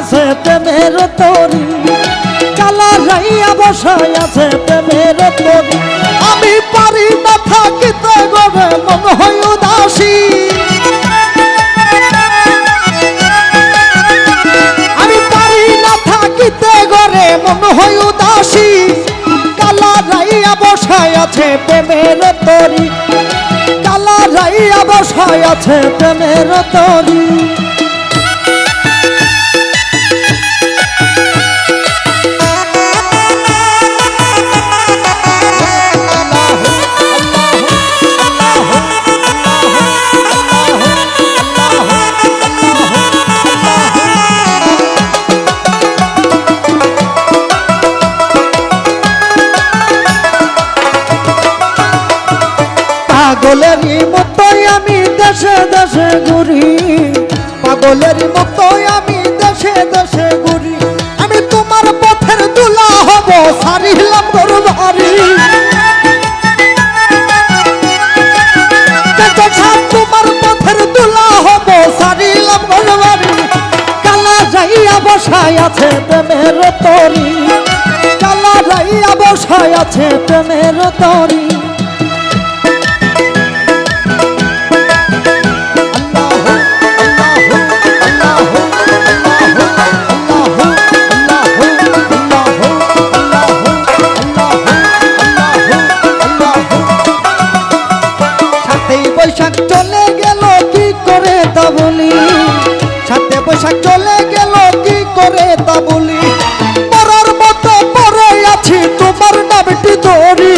আছে প্রেমের তরি। কালা রাইয়া বসায় আছে প্রেমের তরি। আমি পারি না থাকিতে উদাসী। আমি পারি না থাকিতে গরে মন হয় উদাসী। কালা রাইয়া বসায় আছে প্রেমের তরি। কালা রাইয়া বসায় আছে প্রেমের তরি। পাগলেরই মতোই আমি দেশে দেশে ঘুরি। পাগলেরই মতোই আমি দেশে দেশে ঘুরি। আমি তোমার পথের দুলা হব সারিলাম তোর বাড়ি। তোমার পথের দুলা হব সারিলাম তোর বাড়ি। কালা যাইয়া বসায় আছে প্রেমের তরি। কালা যাইয়া বসায় আছে প্রেমের তরি। বৈশাখ চলে গেল, কি করে তা বলি? সাথে বৈশাখ চলে গেল, কি করে তা বলি? পরার মতো পরে আছি, তোমার নামটি ধরি।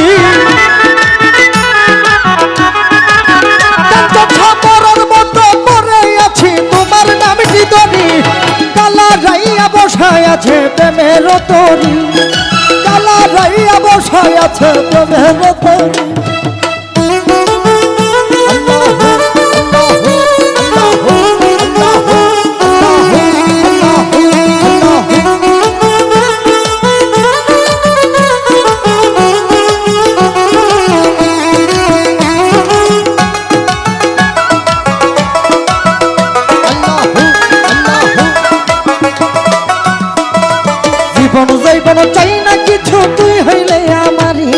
বসায় আছে প্রেমের তরি। কালা রাইয়া বসায় আছে প্রেমের তরি। জীবন চাই না কিছু, তুই হইলে আমারি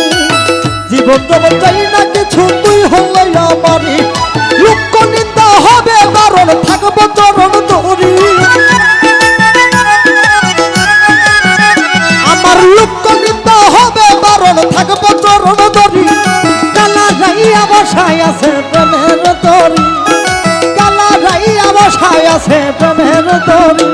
জীবন যাব চাই না কিছু, তুই হইলে আমারি লোক নিন্দা হবে কারণ থাকব চরণ ধরি। আমার লোক নিন্দা হবে কারণ থাকব চরণ ধরি। কালা যাইয়া বসায় আছে প্রেমের তরি। কালা যাইয়া বসায় আছে প্রেমের তরি।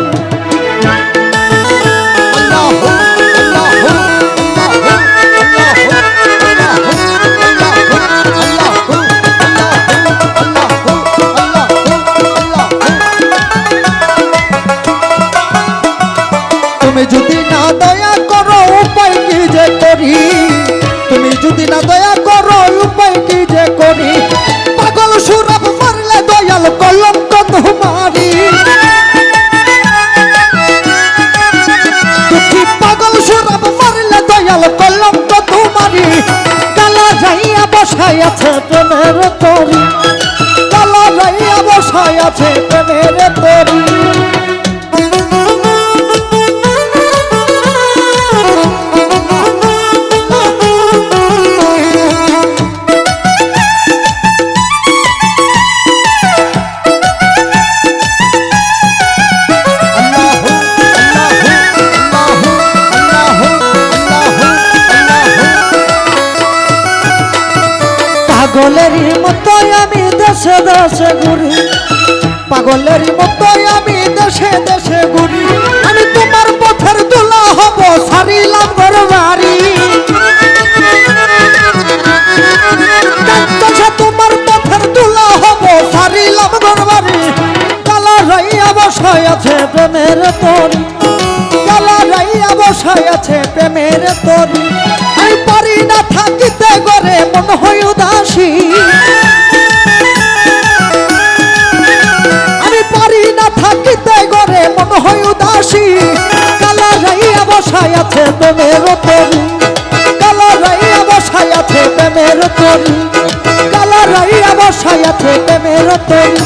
তোমারি কালা যাইয়া বসাই আছে প্রেমের তরি। কালা যাইয়া বসাই আছে প্রেমের তরি। পাগলেরই মতোই আমি দেশে দেশে ঘুরি। পাগলেরই মতোই আমি দেশে দেশে ঘুরি। আমি তোমার পথের দোলা হব সারিলাম ঘর বাড়ি। তোমার পথের দোলা হব সারিলাম ঘর বাড়ি। কালা রাইয়া বসায় আছে প্রেমের তরি। কালা রাইয়া বসায় আছে প্রেমের তরি। আমি পারি না থাকিতে গরে মন হয় প্রেমের তরি কালো রাইয়া বসাই আছে প্রেমের তরি কালো রাইয়া বসাই প্রেমের তরি